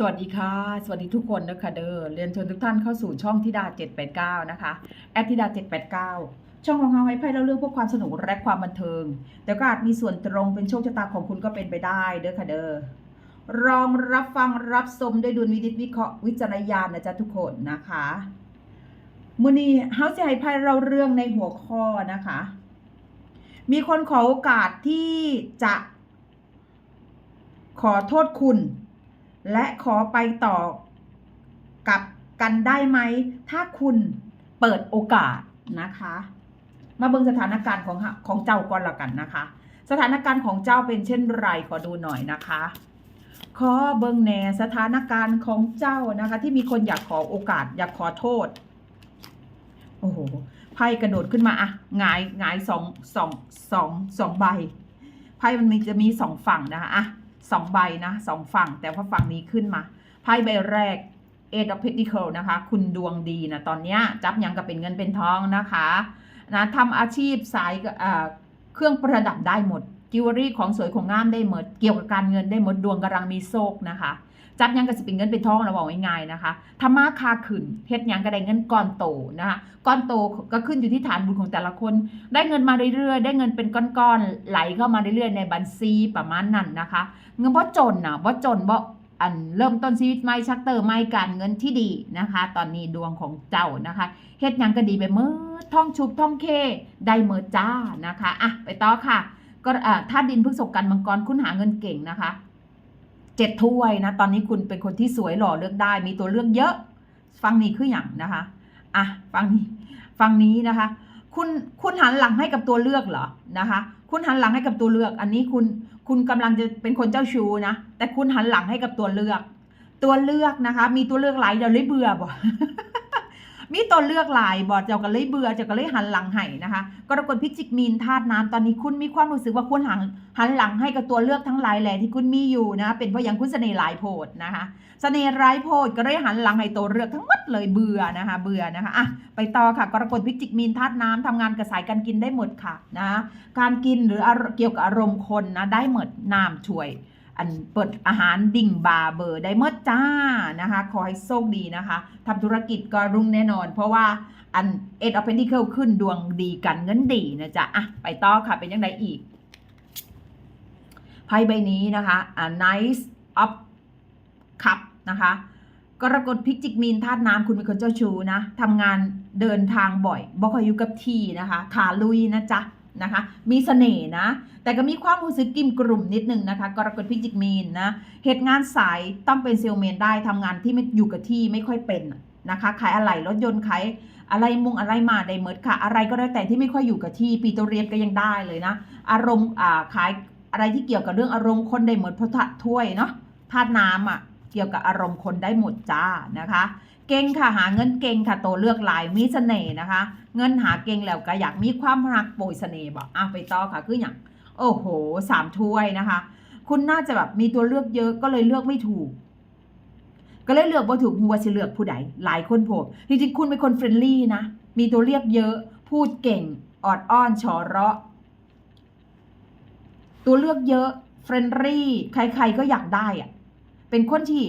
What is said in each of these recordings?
สวัสดีค่ะ สวัสดีทุกคนนะคะเด้อเรียนเชิญทุกท่านเข้าสู่ช่องทิดา 789 นะคะ แอดทิดา 789 ช่องของเราให้ไพ่เล่าเรื่องพวกความสนุกและความบันเทิง แต่ก็อาจมีส่วนตรงเป็นโชคชะตาของคุณก็เป็นไปได้เด้อค่ะเด้อรองรับฟังรับชมด้วยดุลวินิจวิเคราะห์วิจารณญาณนะจ๊ะทุกคนนะคะมือนี้เฮาจะให้ไพ่เล่าเรื่องในหัวข้อนะคะ มีคนขอโอกาสที่จะ ขอโทษคุณ และขอไปต่อกับกันได้ไหม ถ้าคุณเปิดโอกาสนะคะ มาเบิ่งสถานการณ์ของของเจ้าก่อนละกันนะคะ สถานการณ์ของเจ้าเป็นเช่นไรขอดูหน่อยนะคะขอเบิ่งแหน่สถานการณ์ของเจ้านะคะ ที่มีคนอยากขอโอกาส อยากขอโทษโอ้โหไพ่กระโดดขึ้นมาอะหงายหงายสองสองสองสองใบไพ่มันมีจะมีสองฝั่งนะคะอะ สองใบนะสองฝั่ง แต่ว่าฝั่งนี้ขึ้นมาไพ่ใบแรกเอ g e of Pentacle นะคะ คุณดวงดีนะตอนนี้จับยังกับเป็นเงินเป็นทองนะคะนะทำอาชีพสายเอ่อเครื่องประดับได้หมดจิวเวลรี่ของสวยของงามได้หมด เกี่ยวกับการเงินได้หมดดวงกำลังมีโชคนะคะ จับยังกับสิเป็นเงินเป็นทองเราบอกง่ายๆนะคะธรรมะคาขึ้นเฮ็ดยังก็ได้เงินก้อนโตนะคะก้อนโตก็ขึ้นอยู่ที่ฐานบุญของแต่ละคน ได้เงินมาเรื่อยๆ ได้เงินเป็นก้อนๆไหลเข้ามาเรื่อยๆ ในบัญชีประมาณนั้นนะคะ เงินบ่จนนะบ่จนบ่อันเริ่มต้นชีวิตใหม่ชักเติมใหม่การเงินที่ดีนะคะ ตอนนี้ดวงของเจ้านะคะเฮ็ดยังก็ดีไปเมื่อท่องชุบท่องเคได้เมื่อจ้านะคะอะไปต่อค่ะก็อ่าถ้าดินพฤษภกันมังกรคุณหาเงินเก่งนะคะ เจ็ดถ้วยนะ ตอนนี้คุณเป็นคนที่สวยหล่อเลือกได้ มีตัวเลือกเยอะ ฟังนี้คืออย่างนะคะอะฟังนี้ฟังนี้นะคะ คุณคุณหันหลังให้กับตัวเลือกเหรอนะคะ คุณหันหลังให้กับตัวเลือก อันนี้คุณคุณกำลังจะเป็นคนเจ้าชู้นะ แต่คุณหันหลังให้กับตัวเลือก ตัวเลือกนะคะ มีตัวเลือกหลายเดี๋ยวเลยเบื่อบ่ มีตัวเลือกหลายบอดเจ้าก็เลยเบื่อเจ้าก็เลยหันหลังให้นะคะกรกฎพิจิกมีนธาตุน้ำตอนนี้คุณมีความรู้สึกว่าคุณหันหันหลังให้กับตัวเลือกทั้งหลายแหล่ที่คุณมีอยู่นะเป็นเพราะย่างคุณเสน่ห์หลายโพดนะคะเสน่ห์ร้ายโพดก็เลยหันหลังให้ตัวเลือกทั้งหมดเลยเบื่อนะคะ เบื่อนะคะอะไปต่อค่ะกรกฎพิจิกมีนธาตุน้ำทำงานกระสายการกินได้หมดค่ะนะการกินหรือเกี่ยวกับอารมณ์คนนะได้หมดน้ำช่วย อันเปิดอาหารดิ่งบาร์เบอร์ได้เมื่อจ้านะคะขอให้โชคดีนะคะทำธุรกิจก็รุ่งแน่นอน เพราะว่าอันเอ็ดออฟเพนทิเคิลขึ้นดวงดีกันเงินดีนะจ๊ะอะไปต่อค่ะเป็นยังไงอีกไพ่ใบนี้นะคะอ่า nice of cup นะคะกรกฎพิจิกมีนธาตุน้ำคุณเป็นคนเจ้าชู้นะทำงานเดินทางบ่อยบ่คอยอยู่กับที่นะคะ ขาลุยนะจ๊ะ นะคะ มีเสน่ห์นะ แต่ก็มีความรู้สึกกิมกลุ่มนิดนึงนะคะ กรกฎพิจิกมีนนะ เหตุงานสายต้องเป็นเซลแมนได้ทำงานที่ไม่อยู่กับที่ไม่ค่อยเป็นนะคะ ขายอะไรรถยนต์ขายอะไรมุงอะไรมาได้เมิดค่ะ อะไรก็ได้แต่ที่ไม่ค่อยอยู่กับที่ ปีโตเรียนก็ยังได้เลยนะ อารมณ์ขายอะไรที่เกี่ยวกับเรื่องอารมณ์คนได้หมดเพราะถ้วยเนาะธาตุน้ำอะ เกี่ยวกับอารมณ์คนได้หมดจ้านะคะ เก่งค่ะหาเงินเก่งค่ะโตเลือกหลายมีเสน่ห์นะคะ เงินหาเก่งแล้วก็อยากมีความรักโปรยเสน่ห์บอกอะไปต่อค่ะคืออย่างโอ้โหสามถ้วยนะคะ คุณน่าจะแบบมีตัวเลือกเยอะก็เลยเลือกไม่ถูก ก็เลยเลือกว่าถูกหัวจะเลือกผู้ใดหลายคนโผล่จริงๆคุณเป็นคนเฟรนลี่นะมีตัวเลือกเยอะ พูดเก่งออดอ้อนชอเราะ ตัวเลือกเยอะเฟรนลี่ใครๆก็อยากได้อะ เป็นคนที่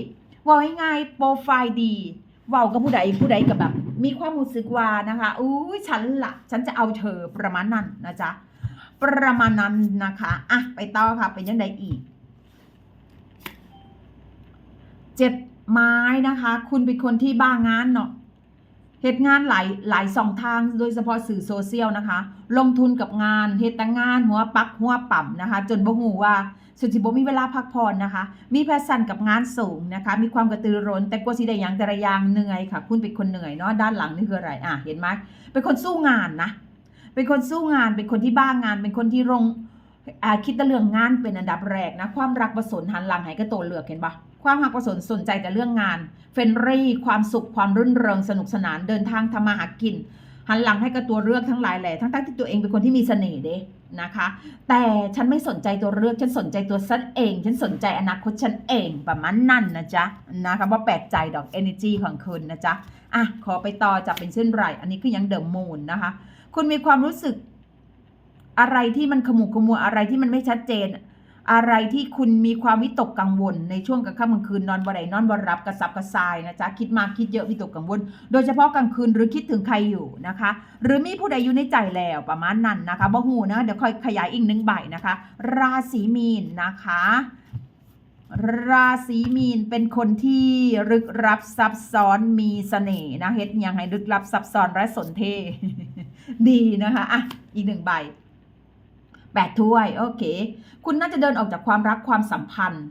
ว่าง่ายๆโปรไฟล์ดีว้ากับผู้ใดผู้ใดกับแบบ มีความรู้สึกว่านะคะอุ้ยฉันละฉันจะเอาเธอประมาณนั้นนะจ๊ะประมาณนั้นนะคะอะไปต่อค่ะเป็นยังไงอีกเจ็ดไม้นะคะ คุณเป็นคนที่บ้างานเนาะเหตุงานหลายหลายสองทางโดยเฉพาะสื่อโซเชียลนะคะ ลงทุนกับงานเหตุงานหัวปักหัวปั่มนะคะ จนบ่หูว่า สุดสิบ่มีเวลาพักผ่อนนะคะ มีแพชชั่นกับงานสูงนะคะ มีความกระตือร้น แต่กว่าสิได้ย่างแต่ละยางเหนื่อยค่ะ คุณเป็นคนเหนื่อยเนาะด้านหลังนี่คืออะไรอะเห็นไหมเป็นคนสู้งานนะเป็นคนสู้งานเป็นคนที่บ้างงาน เป็นคนที่ลงคิดแต่เรื่องงานเป็นอันดับแรกนะความรักประสนหันหลังให้ก็โตเลือกเห็นปะความหักประสนสนใจแต่เรื่องงาน เฟรนรี่ความสุขความรื่นเริงสนุกสนานเดินทางทำมาหากินหันหลังให้กับตัวเลือกทั้งหลายแหล่ทั้งๆที่ตัวเองเป็นคนที่มีเสน่ห์เด้ นะคะ แต่ฉันไม่สนใจตัวเลือกฉันสนใจตัวฉันเอง ฉันสนใจอนาคตฉันเองประมาณนั่นนะจ๊ะนะคะว่าแปลกใจดอก energy ของคุณนะจ๊ะอะขอไปต่อจะเป็นเช่นไร อันนี้คือยังเดิมมูลนะคะ คุณมีความรู้สึกอะไรที่มันขมุกขมัวอะไรที่มันไม่ชัดเจน อะไรที่คุณมีความวิตกกังวล ในช่วงกลางค่ำกลางคืนนอนบ่ได้นอนบ่รับกระสับกระส่ายนะจ๊ะคิดมากคิดเยอะวิตกกังวล โดยเฉพาะกลางคืนหรือคิดถึงใครอยู่นะคะ หรือมีผู้ใดอยู่ในใจแล้วประมาณนั้นนะคะบ่หูนะเดี๋ยวค่อยขยายอีกหนึ่งใบนะคะ ราศีมีนนะคะราศีมีนเป็นคนที่ลึกลับซับซ้อนมีเสน่ห์นะเฮ็ดยังให้ลึกลับซับซ้อนและสนเท ดีนะคะอะอีกหนึ่งใบ แปดถ้วย โอเค คุณน่าจะเดินออกจากความรักความสัมพันธ์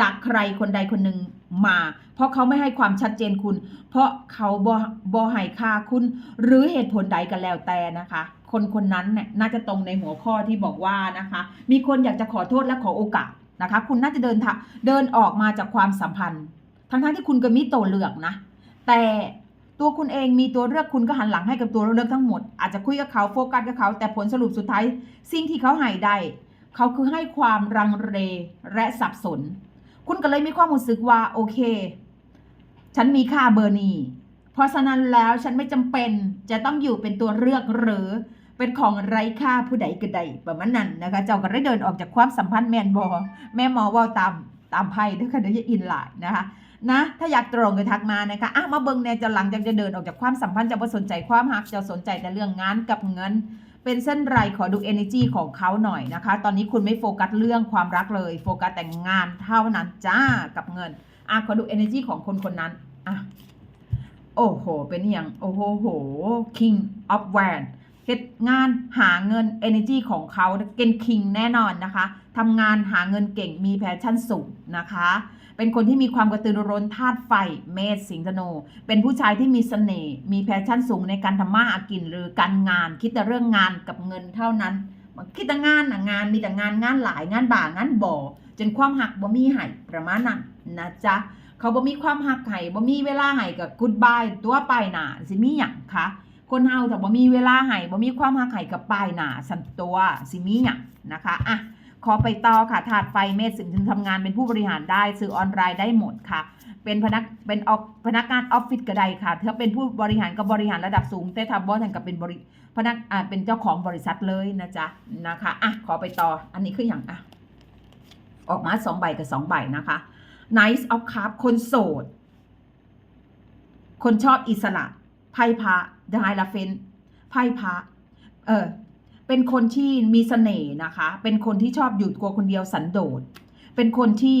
จากใครคนใดคนหนึ่งมา เพราะเขาไม่ให้ความชัดเจนคุณ เพราะเขาบอบอให้ค่าคุณ หรือเหตุผลใดกันแล้วแต่นะคะ คนคนนั้นเนี่ยน่าจะตรงในหัวข้อที่บอกว่านะคะ มีคนอยากจะขอโทษและขอโอกาสนะคะ คุณน่าจะเดินทางเดินออกมาจากความสัมพันธ์ ทั้งๆที่คุณก็มีโตเลือกนะ แต่ ตัวคุณเองมีตัวเลือกคุณก็หันหลังให้กับตัวเลือกทั้งหมด อาจจะคุยกับเขาโฟกัสกับเขา แต่ผลสรุปสุดท้าย สิ่งที่เขาให้ได้เขาคือให้ความรังเรและสับสน คุณก็เลยมีความรู้สึกว่าโอเค ฉันมีค่าเบอร์นี้เพราะฉะนั้นแล้วฉันไม่จำเป็นจะต้องอยู่เป็นตัวเลือกหรือเป็นของไร้ค่าผู้ใดก็ได้ประมาณนั้นนะคะ เจ้าก็ได้เดินออกจากความสัมพันธ์แมนบอแม่หมอว่าตามตามไพ่ด้วยค่ะเดี๋ยวจะอินหลายนะคะ นะ ถ้าอยากตรงก็ทักมานะคะอะมาเบิ่งแนวจะหลังจากจะเดินออกจากความสัมพันธ์จะบ่สนใจความหักจะสนใจแต่เรื่องงานกับเงิน เป็นเส้นไรขอดู energy ของเขาหน่อยนะคะ ตอนนี้คุณไม่โฟกัสเรื่องความรักเลย โฟกัสแต่งานเท่านั้นจ้ากับเงินอะขอดู energy ของคนคนนั้นอะโอ้โห เป็นอย่างโอ้โหโห king of w a n เฮ็ดงานหาเงิน energy ของเขาเก่ง king แน่นอนนะคะทำงานหาเงินเก่งมีแพชชั่นสูงนะคะ เป็นคนที่มีความกระตือรือร้นธาตุไฟ เมษสิงห์ธนู เป็นผู้ชายที่มีเสน่ห์ มีแพชชั่นสูงในการทำมาหากินหรือการงาน คิดแต่เรื่องงานกับเงินเท่านั้น คิดแต่งานนะงาน มีแต่งานงานหลายงานบ่างานบ่อ จนความหักบ่มีให้ประมาณนั้นนะจ๊ะ เขาบ่มีความหักให้บ่มีเวลาให้กับกูดบายตัวปลายหนาสิมีหยังคะคนเฮาถ้าบ่มีเวลาให้บ่มีความหักให้กับปลายหนาสันตัวสิมีหยังนะคะอะ ขอไปต่อค่ะถาดไฟเมษถึงถึงทำงานเป็นผู้บริหารได้สื่อออนไลน์ได้หมดค่ะ เป็นพนักเป็นออฟพนักงานออฟฟิศก็ได้ค่ะถ้าเป็นผู้บริหารก็บริหารระดับสูงแต่ถ้าบ่ถึงกับเป็นบริพนักอ่าเป็นเจ้าของบริษัทเลยนะจ๊ะนะคะอะขอไปต่ออันนี้คืออย่างอะออกมาสองใบกับสองใบนะคะ Nice of Cup คนโสด คนชอบอิสระไพ่พระดายลาเฟนไพ่พระเออ เป็นคนที่มีเสน่ห์นะคะ เป็นคนที่ชอบอยู่ตัวคนเดียวสันโดษ เป็นคนที่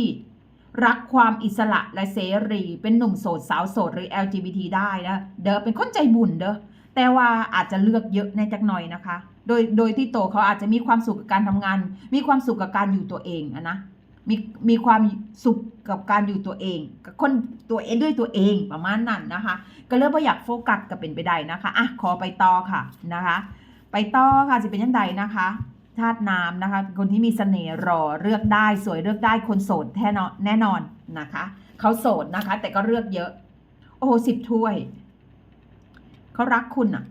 รักความอิสระและเสรี เป็นหนุ่มโสดสาวโสดหรือ LGBT ได้นะ เด้อเป็นคนใจบุญเด้อ แต่ว่าอาจจะเลือกเยอะในจักหน่อยนะคะ โดยโดยที่โตเขาอาจจะมีความสุขกับการทำงาน มีความสุขกับการอยู่ตัวเองอะนะ มีมีความสุขกับการอยู่ตัวเอง กับคนตัวเองด้วยตัวเองประมาณนั้นนะคะ ก็เริ่มว่อยากโฟกัสก็เป็นไปได้นะคะ อะขอไปต่อค่ะนะคะ ไปต่อค่ะจะเป็นยังไงนะคะธาตุน้ำนะคะเป็นคนที่มีเสน่ห์รอเลือกได้สวยเลือกได้คนโสดแน่นอนแน่นอนนะคะเขาโสดนะคะ แต่ก็เลือกเยอะ โอ้โหสิบถ้วยเขารักคุณอะ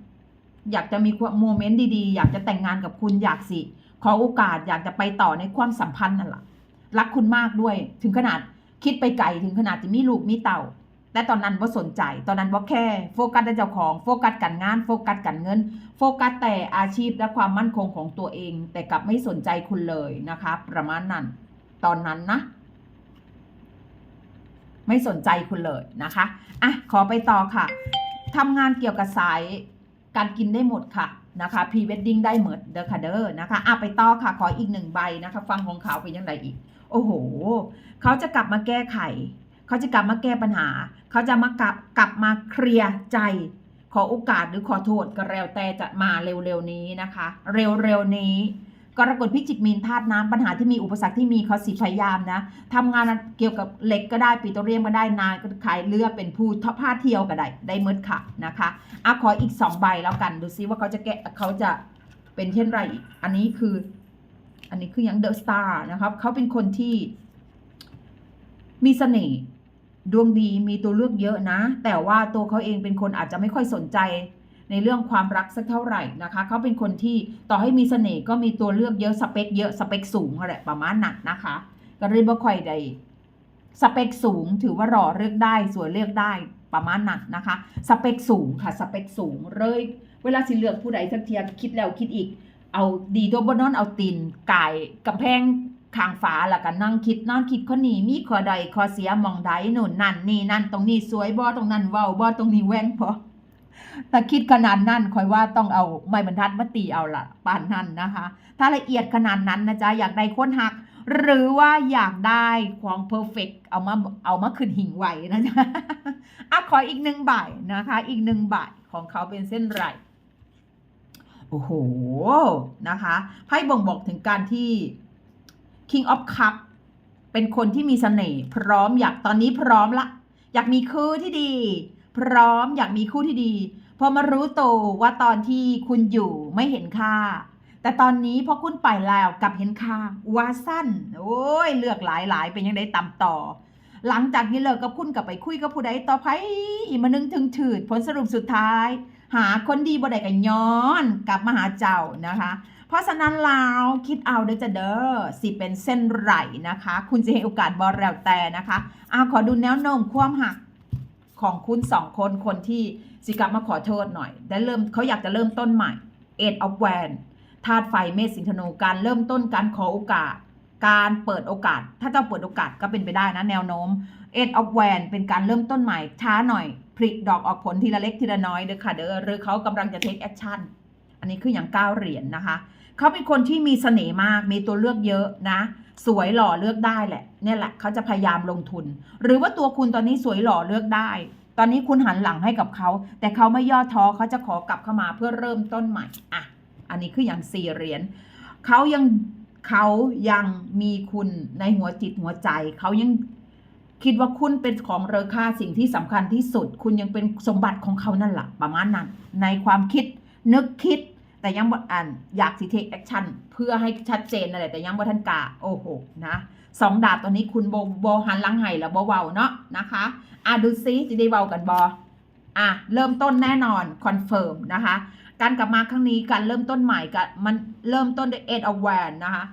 อยากจะมีโมเมนต์ดีๆ อยากจะแต่งงานกับคุณอยากสิ ขอโอกาสอยากจะไปต่อในความสัมพันธ์นั่นแหละรักคุณมากด้วย ถึงขนาดคิดไปไกลถึงขนาดจะมีลูกมีเต่า แต่ตอนนั้นว่าสนใจ ตอนนั้นว่าแค่โฟกัสในเจ้าของ โฟกัสการงาน โฟกัสการเงิน โฟกัสแต่อาชีพและความมั่นคงของตัวเอง แต่กลับไม่สนใจคุณเลยนะคะ ประมาณนั้น ตอนนั้นนะ ไม่สนใจคุณเลยนะคะ อะ ขอไปต่อค่ะ ทำงานเกี่ยวกับสายการกินได้หมดค่ะนะคะพรีเวดดิ้งได้เหมดเด้อค่ะเด้อนะคะอะไปต่อค่ะ ขออีกหนึ่งใบนะคะ ฟังของเขาเป็นยังไงอีก โอ้โห เขาจะกลับมาแก้ไข เขาจะกลับมาแก้ปัญหา เขาจะมากลับกลับมาเคลียร์ใจ ขอโอกาสหรือขอโทษก็แล้วแต่จะมาเร็วๆนี้นะคะ เร็วๆนี้กรกฎพิจิกมีนธาตุน้ำปัญหาที่มีอุปสรรคที่มีเขาสิพยายามนะทำงานเกี่ยวกับเหล็กก็ได้ปิโตรเลียมก็ได้นายก็ขายเรือเป็นผู้ทอผ้าเที่ยวก็ได้ได้เมดค่ะนะคะอะขออีกสองใบแล้วกันดูซิว่าเขาจะแกะเขาจะเป็นเช่นไรอีกอันนี้คือ อันนี้คืออย่างเดอะสตาร์นะครับเขาเป็นคนที่มีเสน่ห์ ดวงดีมีตัวเลือกเยอะนะ แต่ว่าตัวเขาเองเป็นคนอาจจะไม่ค่อยสนใจในเรื่องความรักสักเท่าไหร่นะคะเขาเป็นคนที่ต่อให้มีเสน่ห์ก็มีตัวเลือกเยอะสเปคเยอะสเปคสูงอะไรประมาณนั้นนะคะ ก็เรียกว่าค่อยใดสเปคสูงถือว่ารอเลือกได้สวยเลือกได้ประมาณนั้นนะคะ สเปคสูงค่ะสเปคสูงเลยเวลาสิเลือกผู้ใดสักเทียคิดแล้วคิดอีก เอาดีตัวบนนอนเอาตีนก่ายกำแพง ข้างฝาแล้วก็นั่งคิดนอนคิดข้อนี้มีข้อใดข้อเสียมองใดหนู่นนั่นนี่นั่นตรงนี้สวยบ่ตรงนั้นเว้าบ่ตรงนี้แหว่งบ่แต่คิดขนาดนั้นคอยว่าต้องเอาไม้บรรทัดมาตีเอาละปานนั้นนะคะ ถ้าละเอียดขนาดนั้นนะจ๊ะอยากได้คนหัก หรือว่าอยากได้ความเพอร์เฟกเอามาเอามาขึ้นหิ่งไหวนะจ๊ะอะขออีกหนึ่งใบนะคะ อีกหนึ่งใบของเขาเป็นเส้นไรโอ้โหนะคะไพ่บ่งบอกถึงการที่ King of Cup เป็นคนที่มีเสน่ห์พร้อมอยากตอนนี้พร้อมละ อยากมีคู่ที่ดี พร้อมอยากมีคู่ที่ดีพอมารู้ตัวว่าตอนที่คุณอยู่ไม่เห็นค่า แต่ตอนนี้พอคุณไปแล้วกลับเห็นค่าว่าสั้น โอ้ยเลือกหลายหลายๆเป็นยังไงต่ำต่อ หลังจากนี้เลิกกับคุณกลับไปคุยกับผู้ใดต่อไปอีมานึงถึงถืดผลสรุปสุดท้าย หาคนดีบ่ได้กันย้อนกลับมาหาเจ้านะคะ เพราะฉะนั้นแล้วคิดเอาเด้อจะเด้อสิเป็นเส้นไหลนะคะ คุณจะให้โอกาสบอลแล้วแต่นะคะเอาขอดูแนวโน้มความหักของคุณสองคนคนที่สิกลับมาขอโทษหน่อยได้เริ่มเขาอยากจะเริ่มต้นใหม่เอ็ดออฟแวนธาตุไฟเมษสิงธนูการเริ่มต้นการขอโอกาส การเปิดโอกาส ถ้าเจ้าเปิดโอกาสก็เป็นไปได้นะแนวโน้มเอ็ดออฟแวนเป็นการเริ่มต้นใหม่ ช้าหน่อยผลิดอกออกผลทีละเล็กทีละน้อยเด้อค่ะเด้อหรือเขากำลังจะเทคแอคชั่นอันนี้คืออย่างก้าวเหรียญนะคะ เขาเป็นคนที่มีเสน่ห์มาก มีตัวเลือกเยอะนะ สวยหล่อเลือกได้แหละเนี่ยแหละเขาจะพยายามลงทุน หรือว่าตัวคุณตอนนี้สวยหล่อเลือกได้ ตอนนี้คุณหันหลังให้กับเขา แต่เขาไม่ย่อท้อเขาจะขอกลับเข้ามาเพื่อเริ่มต้นใหม่อะอันนี้คืออย่างสี่เหรียญเขายังเขายังมีคุณในหัวจิตหัวใจเขายังคิดว่าคุณเป็นของเรอค่าสิ่งที่สำคัญที่สุด คุณยังเป็นสมบัติของเขานั่นแหละประมาณนั้น ในความคิดนึกคิด แต่ยังบ่อ่านอยากสิเทคแอคชั่นเพื่อให้ชัดเจนนั่นแต่ยังบ่ทันกล้าโอ้โหนะสองดาบตอนนี้คุณโบโบหันหลังไห้แล้วโบเว้าเนาะนะคะอะดูซิจะได้เว้ากันบออะเริ่มต้นแน่นอนคอนเฟิร์มนะคะการกลับมาครั้งนี้การเริ่มต้นใหม่กับมันเริ่มต้นด้วย eight of w a n นะคะ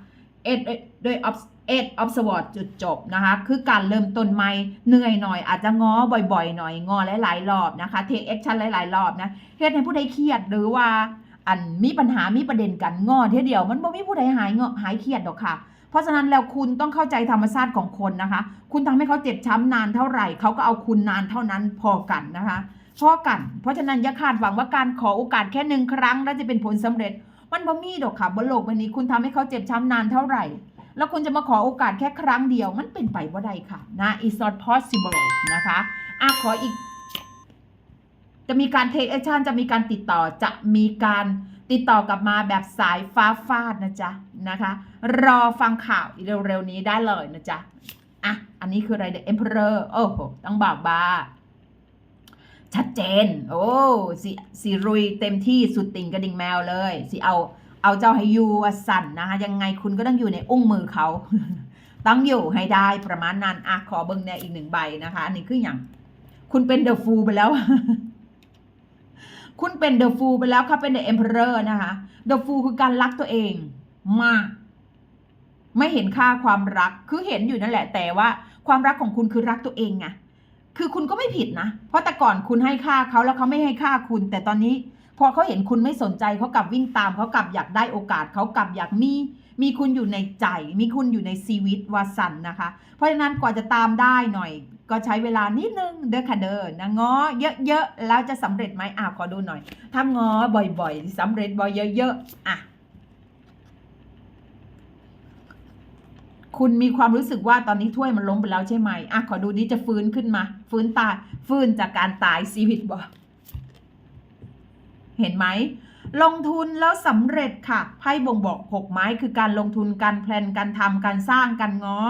eight ด้วย of eight of swords จุดจบนะคะคือการเริ่มต้นใหม่เหนื่อยหน่อยอาจจะง้อบ่อยๆ หน่อยงอหลายๆรอบนะคะ take action หลายๆรอบนะเฮ็ดให้ผู้ใดเครียดหรือว่า อันมีปัญหามีประเด็นกันงอเทียเดียว มันบ่มีผู้ใดหายงอหายเครียดดอกค่ะ เพราะฉะนั้นแล้วคุณต้องเข้าใจธรรมชาติของคนนะคะ คุณทำให้เขาเจ็บช้ำนานเท่าไหร่เขาก็เอาคุณนานเท่านั้นพอกันนะคะพอกัน เพราะฉะนั้นอย่าคาดหวังว่าการขอโอกาสแค่หนึ่งครั้ง แล้วจะเป็นผลสำเร็จ มันบ่มีดอกค่ะบนโลกใบนี้คุณทำให้เขาเจ็บช้ำนานเท่าไหร่ แล้วคุณจะมาขอโอกาสแค่ครั้งเดียว มันเป็นไปบ่ได้ค่ะนะ it's not possible นะคะอะขออีก จะมีการ take action จะมีการติดต่อจะมีการติดต่อกลับมาแบบสายฟ้าฟาดนะจ๊ะนะคะ รอฟังข่าวเร็วๆนี้ได้เลยนะจ๊ะอะอันนี้คืออะไร The Emperor โอ้โหต้องบอกบาชัดเจน โอ้สิสิรุยเต็มที่สุดติ่งกระดิ่งแมวเลยสิเอาเอาเจ้าให้ยูสั่นนะคะยังไงคุณก็ต้องอยู่ในอุ้งมือเขา ต้องอยู่ให้ได้ประมาณนั้นอะขอเบิ้งแนวอีกหนึ่งใบนะคะ อันนี้คืออย่างคุณเป็นเดอะฟูไปแล้ว คุณเป็นเดอะฟูไปแล้วค่ะเป็นเดอะเอ็มเพอเรอร์นะคะเดอะฟูคือการรักตัวเองมากไม่เห็นค่าความรักคือเห็นอยู่นั่นแหละ แต่ว่าความรักของคุณคือรักตัวเองไงคือคุณก็ไม่ผิดนะ เพราะแต่ก่อนคุณให้ค่าเขาแล้วเขาไม่ให้ค่าคุณ แต่ตอนนี้พอเขาเห็นคุณไม่สนใจเขากลับวิ่งตามเขากลับอยากได้โอกาสเขากลับอยากมี มีคุณอยู่ในใจ มีคุณอยู่ในชีวิตวาสันนะคะ เพราะฉะนั้นกว่าจะตามได้หน่อย ก็ใช้เวลานิดนึงเด้อค่ะเด้อนะง้อเยอะๆแล้วจะสำเร็จไหมอะขอดูหน่อย ถ้าง้อบ่อยๆสำเร็จบ่อยเยอะๆอะคุณมีความรู้สึกว่าตอนนี้ถ้วยมันล้มไปแล้วใช่ไหมอะขอดูนี้จะฟื้นขึ้นมา ฟื้นตายฟื้นจากการตายชีวิตบ่เห็นไหมลงทุนแล้วสำเร็จค่ะไพ่บ่งบอกหกไม้คือการลงทุนการแพลนการทำการสร้างการง้อ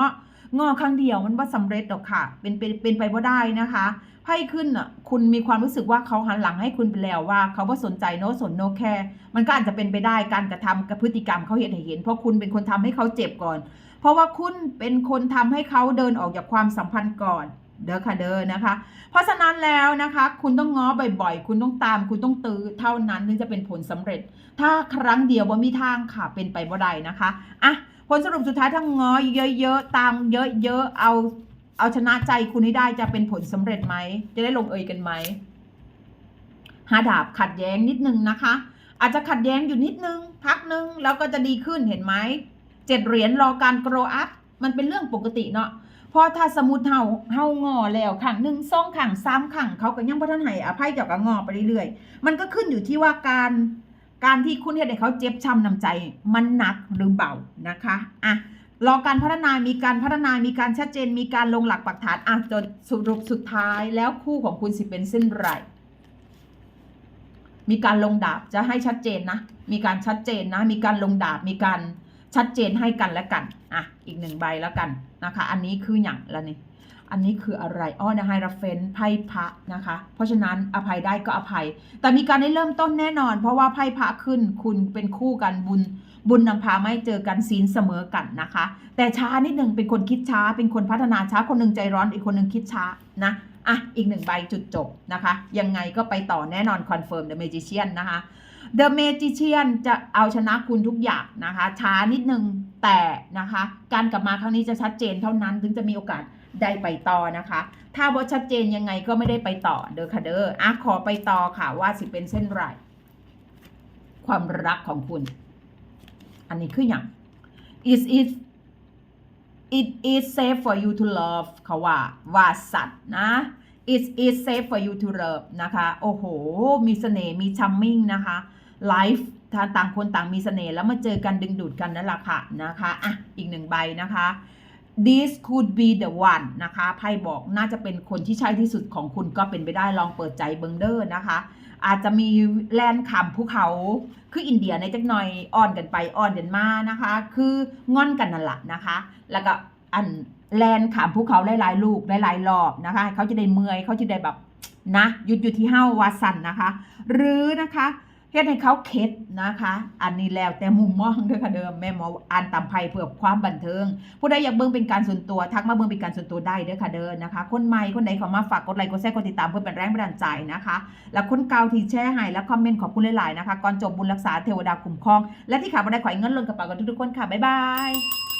งอครั้งเดียวมันว่าสำเร็จหรอกค่ะ เป็นเป็นเป็นไปว่าได้นะคะไพ่ขึ้นอะคุณมีความรู้สึกว่าเขาหันหลังให้คุณไปแล้วว่าเขาว่าสนใจโน้สนโนแคร์มันก็อาจจะเป็นไปได้การกระทำกับพฤติกรรมเขาเห็นเห็น เพราะคุณเป็นคนทำให้เขาเจ็บก่อน เพราะว่าคุณเป็นคนทำให้เขาเดินออกจากความสัมพันธ์ก่อนเด้อค่ะเด้อนะคะ เพราะฉะนั้นแล้วนะคะ คุณต้องง้อบ่อยๆ คุณต้องตาม คุณต้องตื้อเท่านั้นถึงจะเป็นผลสำเร็จ ถ้าครั้งเดียวว่ามีทางค่ะเป็นไปบ่ได้นะคะอะ ผลสรุปสุดท้ายถ้าง้อเยอะๆตามเยอะๆเอาเอาชนะใจคุณให้ได้จะเป็นผลสำเร็จไหม จะได้ลงเอยกันไหมหาดาบขัดแย้งนิดนึงนะคะ อาจจะขัดแย้งอยู่นิดนึง พักนึง แล้วก็จะดีขึ้นเห็นไหมเจ็ดเหรียญรอการ grow up มันเป็นเรื่องปกติเนาะพราะถ้าสมมติเฮาเฮางอแล้วขังหนึ่งสองขังสามขังเขาก็ยังบ่ทันให้อภัยเจ้าก็งอไปเรื่อยๆ มันก็ขึ้นอยู่ที่ว่าการ การที่คุณเฮ็ดให้เขาเจ็บช้ำน้ำใจมันหนักหรือเบานะคะอะรอการพัฒนามีการพัฒนามีการชัดเจนมีการลงหลักปักฐานอะจนสรุปสุดท้ายแล้วคู่ของคุณสิเป็นเส้นไรมีการลงดาบจะให้ชัดเจนนะ มีการชัดเจนนะ มีการลงดาบมีการชัดเจนให้กันและกันอะอีกหนึ่งใบแล้วกันนะคะ อันนี้คืออย่างละนี่ อันนี้คืออะไรอ้อนะไฮราเฟนไพ่พระนะคะ เพราะฉะนั้นอภัยได้ก็อภัย แต่มีการได้เริ่มต้นแน่นอน เพราะว่าไพ่พระขึ้นคุณเป็นคู่กันบุญ บุญนำพาไม่เจอกันศีลเสมอกันนะคะ แต่ช้านิดหนึ่งเป็นคนคิดช้า เป็นคนพัฒนาช้าคนหนึ่งใจร้อนอีกคนหนึ่งคิดช้านะอะอีกหนึ่งใบจุดจบนะคะ ยังไงก็ไปต่อแน่นอนคอนเฟิร์ม The Magician นนะคะ The Magician จะเอาชนะคุณทุกอย่างนะคะ ช้านิดนึงแต่นะคะ การกลับมาครั้งนี้จะชัดเจนเท่านั้นถึงจะมีโอกาส ได้ไปต่อนะคะ ถ้าว่ชัดเจนยังไงก็ไม่ได้ไปต่อเด้อค่ะเด้ออะขอไปต่อค่ะว่าสิเป็นเส้นไรความรักของคุณ อันนี้คืออย่าง is it it is safe for you to love เขาว่าว่าสัตว์นะ it is safe for you to love นะคะ โอ้โห มีเสน่ห์มีชัมมิ่งนะคะ life ถ้าต่างคนต่างมีเสน่ห์แล้วมาเจอกันดึงดูดกันนั่นแหละค่ะนะคะ อะ อีกหนึ่งใบนะคะ this could be the one นะคะไพ่บอกน่าจะเป็นคนที่ใช่ที่สุดของคุณก็เป็นไปได้ลองเปิดใจเบิงเดอร์นะคะ อาจจะมีแลนด์ขำภูเขาคืออินเดียในจักหน่อยอ่อนกันไปอ่อนกันมานะคะ คืองอนกันนั่นแหละนะคะ แล้วก็อันแลนด์ขามภูเขาหลายๆลูกหลายๆรอบนะคะ เขาจะได้เมื่อยเขาจะได้แบบนะหยุดอยู่ที่เฮ้าวาสันนะคะ หรือนะคะ ฮ็ดให้เขาเข็ดนะคะ อันนี้แล้วแต่มุมมองเด้อค่ะเดิมแม่หมออ่านตามไพ่เพื่อความบันเทิง ผู้ใดอยากเบิ่งเป็นการส่วนตัว ทักมาเบิ่งเป็นการส่วนตัวได้เด้อค่ะเดินนะคะ คนใหม่คนใดเขามาฝากกดไลค์กดแชร์กดติดตามเพื่อเป็นแรงบันดาลใจนะคะ และคนเก่าที่แชร์ให้และคอมเมนต์ขอบคุณหลายๆนะคะก่อนจบบุญรักษาเทวดาคุ้มครอง และที่ขาบันไดขอยเงินลงกระเป๋ากันทุกๆคนค่ะบ๊ายบาย